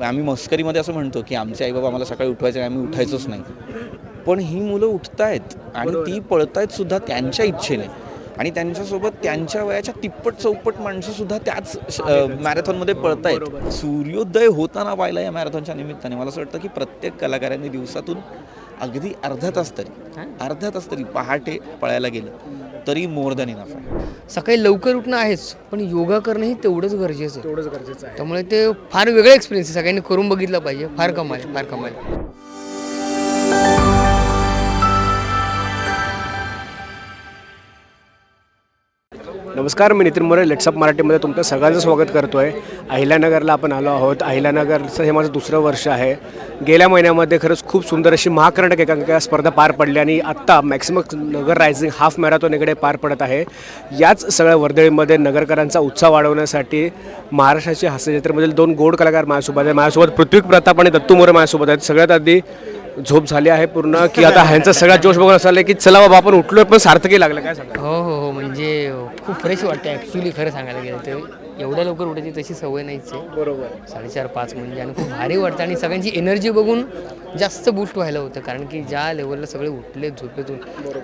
आम्ही मस्करीमध्ये असं म्हणतो की आमचे आईबाबा आम्हाला सकाळी उठवायचे आणि आम्ही उठायचोच नाही. पण ही मुलं उठतायत आणि ती पळतायत सुद्धा त्यांच्या इच्छेने. आणि त्यांच्यासोबत त्यांच्या वयाच्या तिप्पट चौपट माणसं सुद्धा त्याच मॅरेथॉनमध्ये पळतायत. सूर्योदय होताना पाहिला या मॅरेथॉनच्या निमित्ताने मला असं वाटतं की प्रत्येक कलाकारांनी दिवसातून अगदी अर्धा तास तरी अर्धा तास तरी पहाटे पळायला गेलं. तरी मोर दॅन इनफ आहे. सकाळी लवकर उठणं आहेच पण योगा करणंही तेवढंच गरजेचं आहे. तेवढंच गरजेचं आहे. त्यामुळे ते फार वेगळं एक्सपिरियन्स आहे. सगळ्यांनी करून बघितलं पाहिजे. फार कमाल फार कमाल नमस्कार मी नितीन मोरे लेट्सअप मराठीमध्ये तुमचं सगळ्यांचं स्वागत करतो आहे अहिल्यानगरला आपण आलो आहोत. अहिल्यानगरचं हे माझं दुसरं वर्ष आहे. गेल्या महिन्यामध्ये खरंच खूप सुंदर अशी महाकर्णक एकांकिका स्पर्धा पार पडली आणि आत्ता maximum Nagar rising half marathon इकडे पार पडत आहे. याच सगळ्या वर्दळीमध्ये नगरकरांचा उत्साह वाढवण्यासाठी महाराष्ट्राची हास्यजत्रेमधील दोन गोड कलाकार माझ्यासोबत आहे माझ्यासोबत पृथ्वी प्रताप आणि दत्तू मोरे माझ्यासोबत आहेत. सगळ्यात आधी झोप झाली आहे पूर्ण की आता ह्यांचा सगळा जोश बघून असं आलं की चला बाबा आपण उठलोय पण सार्थकी लागलं काय सांगा हो हो हो म्हणजे खूप फ्रेश वाटतं ॲक्च्युली खरं सांगायला गेलं तर. एवढ्या लवकर उठायची तशी सवय नाहीच आहे. बरोबर. साडेचार पाच म्हणजे आणि खूप भारी वाटतं आणि सगळ्यांची एनर्जी बघून जास्त बूस्ट व्हायला होतं कारण की ज्या लेवलला सगळे उठले झोपेतून.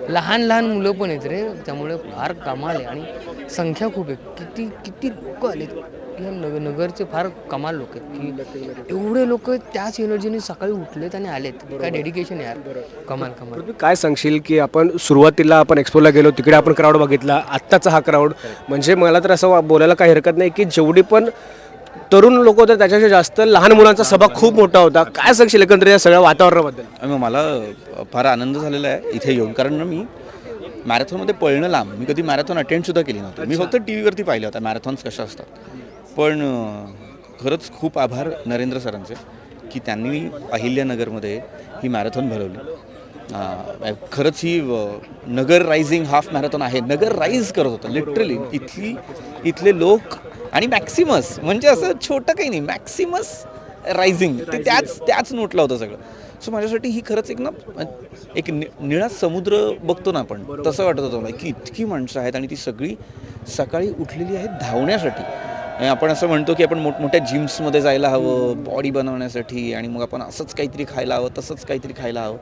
लहान लहान मुलं पण आहेत रे त्यामुळे फार कमाल आहे आणि संख्या खूप आहे. किती किती लोक आलेत? या नगर नगरचे फार कमाल लोक आहेत की एवढे लोक त्याच एनर्जीने सकाळी उठलेत आणि आलेत. काय डेडिकेशन यार. कमाल कमाल. तुम्ही काय सांगशील की आपण सुरुवातीला आपण एक्सपोला गेलो तिकडे आपण क्राऊड बघितला आत्ताचा हा क्राऊड म्हणजे मला तर असं वा- बोलायला काही हरकत नाही की जेवढी पण तरुण लोक होते त्याच्यापेक्षा जास्त लहान मुलांचा सहभाग खूप मोठा होता. काय सांगशील एकंदरीत या सगळ्या वातावरणाबद्दल? मला फार आनंद झालेला आहे. इथे येऊन कारण मी मॅरेथॉनमध्ये पळणं लांब. मी कधी मॅरेथॉन अटेंडसुद्धा केली नव्हती. मी फक्त टी व्हीवरती पाहिलं होतं. मॅरेथॉन्स कशा असतात? पण खरंच खूप आभार नरेंद्र सरांचे की त्यांनी अहिल्यानगरमध्ये ही मॅरेथॉन भरवली. खरंच ही नगर रायझिंग हाफ मॅरेथॉन आहे. नगर राईज करत होतं लिटरली. इथली इथले लोक आणि मॅक्सिमस म्हणजे असं छोटं काही नाही मॅक्सिमस रायझिंग ते त्याच त्याच नोटला होतं सगळं. सो माझ्यासाठी ही खरंच एक ना एक नि निळा समुद्र बघतो ना आपण तसं वाटत होतं मला की इतकी माणसं आहेत आणि ती सगळी सकाळी उठलेली आहेत धावण्यासाठी. आपण असं म्हणतो की आपण मोठमोठ्या जिम्समध्ये जायला हवं बॉडी बनवण्यासाठी आणि मग आपण असंच काहीतरी खायला हवं तसंच काहीतरी खायला हवं.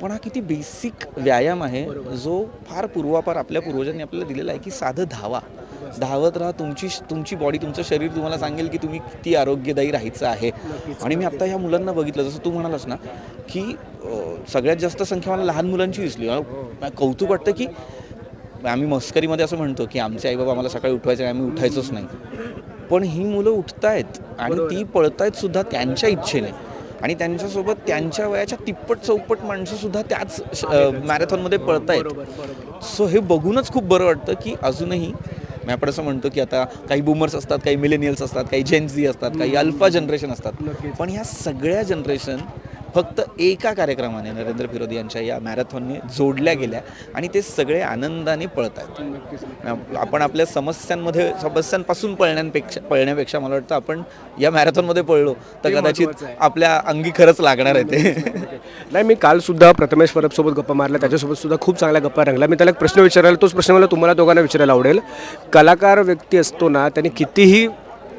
पण हा किती बेसिक व्यायाम आहे जो फार पूर्वापार आपल्या पूर्वजांनी आपल्याला दिलेला आहे की साधं धावा. धावत राहा तुमची तुमची बॉडी तुमचं शरीर तुम्हाला सांगेल की तुम्ही किती आरोग्यदायी राहायचं आहे. आणि मी आता ह्या मुलांना बघितलं जसं तू म्हणालास ना की सगळ्यात जास्त संख्या मला लहान मुलांची दिसली. मला कौतुक वाटतं की आम्ही मस्करीमध्ये असं म्हणतो की आमचे आईबाबा आम्हाला सकाळी उठवायचे आम्ही उठायचोच नाही. पण ही मुलं उठतायत आणि ती पळतायत सुद्धा त्यांच्या इच्छेने. आणि त्यांच्यासोबत त्यांच्या वयाच्या तिप्पट चौपट माणसं सुद्धा त्याच मॅरेथॉनमध्ये पळतायत. सो हे बघूनच खूप बरं वाटतं की अजूनही मी आपण असं म्हणतो की आता काही बुमर्स असतात काही मिलेनियल्स असतात काही जेन्झी असतात काही अल्फा जनरेशन असतात. पण ह्या सगळ्या जनरेशन फक्त एका कार्यक्रमाने नरेंद्र फिरोदी यांच्या या मॅरेथॉनने जोडल्या गेल्या आणि ते सगळे आनंदाने पळत आहेत आपण आपल्या समस्यांमध्ये समस्यांपासून पळण्यापेक्षा पळण्यापेक्षा मला वाटतं आपण या मॅरेथॉनमध्ये पळलो तर कदाचित आपल्या अंगी खरंच लागणार आहे ते. नाही मी काल सुद्धा प्रथमेश परबसोबत गप्पा मारल्या. त्याच्यासोबत सुद्धा खूप चांगल्या गप्पा रंगल्या. मी त्याला एक प्रश्न विचारायला तोच प्रश्न मला तुम्हाला दोघांना विचारायला आवडेल. कलाकार व्यक्ती असतो ना त्यांनी कितीही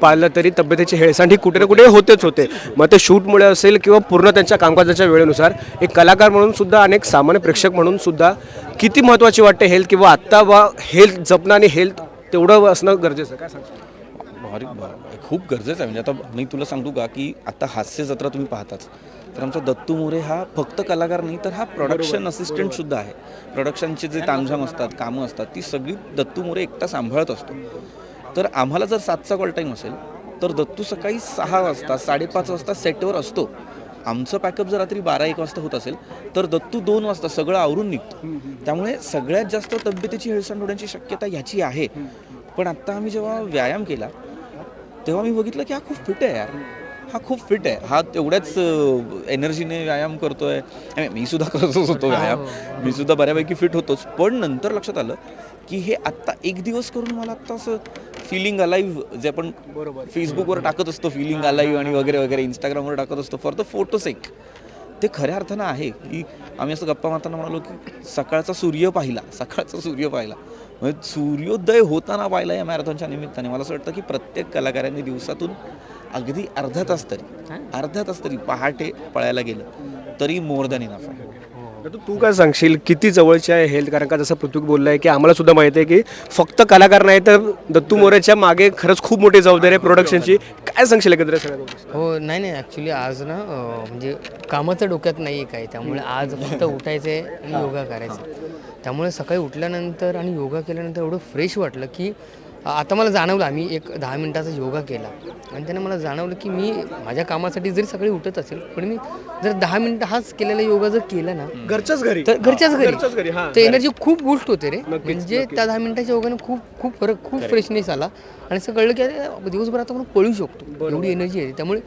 पाळलं तरी तब्येतीची हेळसांड ही कुठे ना कुठे होतेच होते. मग ते शूटमुळे असेल किंवा पूर्ण त्यांच्या कामकाजाच्या वेळेनुसार एक कलाकार म्हणून सुद्धा अनेक सामान्य प्रेक्षक म्हणून सुद्धा किती महत्त्वाची वाटते हेल्थ किंवा आत्ता बा हेल्थ जपणं आणि हेल्थ तेवढं असणं गरजेचं आहे. काय सांगतो? भारी. खूप गरजेचं आहे. म्हणजे आता मी तुला सांगतो का की आता हास्य जत्रा तुम्ही पाहताच. तर आमचा दत्तू मोरे हा फक्त कलाकार नाही तर हा प्रोडक्शन असिस्टंट सुद्धा आहे. प्रोडक्शनचे जे तामझाम असतात कामं असतात ती सगळी दत्तू मोरे एकटा सांभाळत असतो. तर आम्हाला जर सातचा कॉल टाईम असेल तर दत्तू सकाळी सहा वाजता साडेपाच वाजता सेटवर असतो. आमचं पॅकअप जर रात्री बारा एक वाजता होत असेल तर दत्तू दोन वाजता सगळं आवरून निघतो. त्यामुळे सगळ्यात जास्त तब्येतीची हेळसांड होण्याची शक्यता ह्याची आहे. पण आत्ता आम्ही जेव्हा व्यायाम केला तेव्हा मी बघितलं की हा खूप फिट आहे यार. हा खूप फिट आहे. हा तेवढ्याच एनर्जीने व्यायाम करतोय. मी सुद्धा करतच होतो व्यायाम. मी सुद्धा बऱ्यापैकी फिट होतोच. पण नंतर लक्षात आलं की हे आत्ता एक दिवस करून मला आत्ता असं फिलिंग अलाईव्ह जे आपण फेसबुकवर टाकत असतो फिलिंग अलाईव्ह आणि वगैरे वगैरे इंस्टाग्रामवर टाकत असतो फॉर द फोटोसेक ते खऱ्या अर्थानं आहे की आम्ही असं गप्पा मारताना म्हणालो की सकाळचा सूर्य पाहिला सकाळचा सूर्य पाहिला. म्हणजे सूर्योदय होताना पाहिला या मॅरेथॉनच्या निमित्ताने. मला असं वाटतं की प्रत्येक कलाकारांनी दिवसातून अगदी अर्धा तास तरी अर्धा तास तरी पहाटे पळायला गेलं तरी मोर दॅन इनफ आहे. तर तू काय सांगशील? किती जवळची आहे हेल्थ? कारण का जसं पृथ्वी बोललाय की आम्हाला सुद्धा माहिती आहे की फक्त कलाकार नाही तर दत्तू मोरेच्या मागे खरंच खूप मोठी जबाबदारी आहे प्रोडक्शनची काय सांगशील एकत्र सगळ्या हो नाही नाही ॲक्च्युली आज ना अं, म्हणजे कामाचं डोक्यात नाही आहे काय त्यामुळे आज फक्त उठायचं आहे आणि योगा करायचं. त्यामुळे सकाळी उठल्यानंतर आणि योगा केल्यानंतर एवढं फ्रेश वाटलं की आता मला जाणवलं आम्ही एक दहा मिनटाचा योगा केला. आणि त्याने मला जाणवलं की मी माझ्या कामासाठी जरी सकाळी उठत असेल पण मी जर दहा मिनटं हाच केलेला योगा जर केला ना घरच्याच घरी. तर घरच्याच घरी, हां. तर एनर्जी खूप बूस्ट होते रे. म्हणजे त्या दहा मिनिटाच्या योगाने खूप खूप फरक खूप फ्रेशनेस आला. आणि असं कळलं की अरे दिवसभर आता आपण पळू शकतो. एवढी एनर्जी आहे. त्यामुळे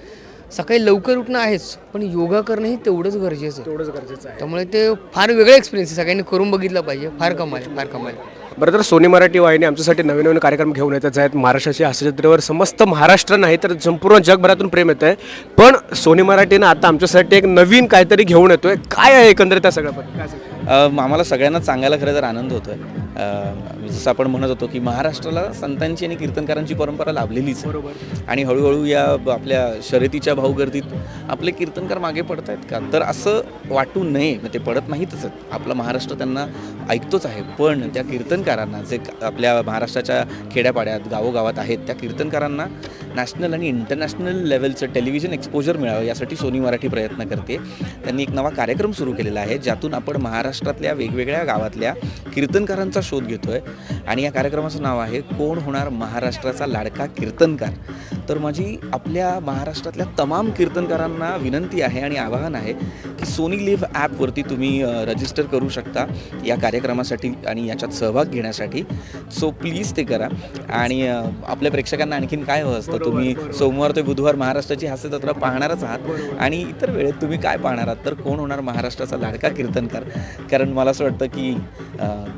सकाळी लवकर उठणं आहेच पण योगा करणंही तेवढंच गरजेचं आहे. तेवढंच गरजेचं आहे. त्यामुळे ते फार वेगळं एक्सपिरियन्स आहे. सगळ्यांनी करून बघितलं पाहिजे. फार कमाल फार कमाल. बरं तर सोनी मराठी वाहिनी आमच्यासाठी नवीन नवीन कार्यक्रम घेऊन येतात आहेत. महाराष्ट्राच्या हास्यचित्रेवर समस्त महाराष्ट्र नाही तर संपूर्ण जगभरातून प्रेम येत आहे पण सोनी मराठीनं आता आमच्यासाठी एक नवीन काहीतरी घेऊन येतोय. काय आहे एकंदरीत त्या सगळ्याबद्दल? काय अ, आम्हाला सगळ्यांना सांगायला खरं तर आनंद होतो आहे जसं आपण म्हणत होतो की महाराष्ट्राला संतांची आणि कीर्तनकारांची परंपरा लाभलेलीच आहे. आणि हळूहळू या आपल्या शर्यतीच्या भाऊगर्दीत आपले कीर्तनकार मागे पडत आहेत का? तर असं वाटू नये मग ते पडत नाहीतच आहेत. आपला महाराष्ट्र त्यांना ऐकतोच आहे. पण त्या कीर्तनकारांना जे आपल्या महाराष्ट्राच्या खेड्यापाड्यात गावोगावात आहेत त्या कीर्तनकारांना नॅशनल आणि इंटरनॅशनल लेवलचं टेलिव्हिजन एक्सपोजर मिळावं यासाठी सोनी मराठी प्रयत्न करते. त्यांनी एक नवा कार्यक्रम सुरू केलेला आहे ज्यातून आपण महाराष्ट्रातल्या वेगवेगळ्या गावातल्या कीर्तनकारांचा शोध घेतो आहे आणि या कार्यक्रमाचं नाव आहे कोण होणार महाराष्ट्राचा लाडका कीर्तनकार? तर माझी आपल्या महाराष्ट्रातल्या तमाम कीर्तनकारांना विनंती आहे आणि आवाहन आहे सोनी लिव्ह ॲपवरती तुम्ही रजिस्टर करू शकता या कार्यक्रमासाठी आणि याच्यात सहभाग घेण्यासाठी. सो प्लीज ते करा. आणि आपल्या प्रेक्षकांना आणखीन काय हवं असतं? तुम्ही सोमवार ते बुधवार महाराष्ट्राची हास्य जत्रा पाहणारच आहात आणि इतर वेळेत तुम्ही काय पाहणार आहात? तर कोण होणार महाराष्ट्राचा लाडका कीर्तनकार? कारण मला असं वाटतं की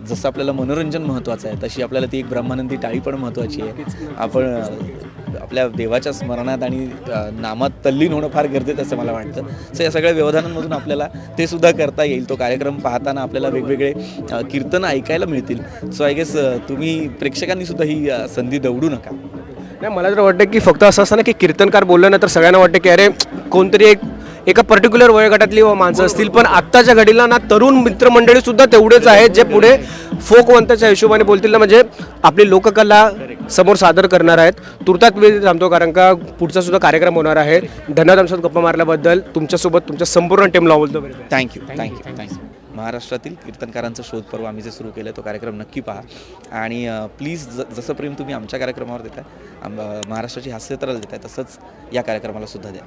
जसं आपल्याला मनोरंजन महत्त्वाचं आहे तशी आपल्याला ती एक ब्रह्मानंदी टाळी पण महत्त्वाची आहे. आपण आपल्या देवाच्या स्मरणात आणि नामात तल्लीन होणं फार गरजेचं असं मला वाटतं. सो या सगळ्या व्यवधानांमधून आपल्याला ते सुद्धा करता येईल. तो कार्यक्रम पाहताना आपल्याला वेगवेगळे कीर्तन ऐकायला मिळतील. सो आय गेस तुम्ही प्रेक्षकांनी सुद्धा ही संधी दवडू नका. नाही मला तर वाटतं की फक्त असं असतं ना की कीर्तनकार बोललं ना तर सगळ्यांना वाटतं की अरे कोणतरी एक एका पर्टिक्युलर वयोगटातली माणसं असतील. पण आत्ताच्या घडीला ना तरुण मित्रमंडळी सुद्धा तेवढेच आहेत जे पुढे फोकवंताच्या हिशोबाने बोलतील ना म्हणजे आपली लोककला समोर सादर करणार आहेत. तुर्तात वेळ थांबतो कारण का पुढचा सुद्धा कार्यक्रम होणार आहे. धन्यवाद आमच्यात गप्पा मारल्याबद्दल तुमच्यासोबत तुमच्या संपूर्ण टीमला बोलतो. थँक्यू थँक्यू थँक्यू महाराष्ट्रातील कीर्तनकारांचं शोध पर्व आम्ही जे सुरू केलं तो कार्यक्रम नक्की पहा. आणि प्लीज ज जसं प्रेम तुम्ही आमच्या कार्यक्रमावर देताय महाराष्ट्राची हास्यत्राला देताय तसंच या कार्यक्रमाला सुद्धा द्या.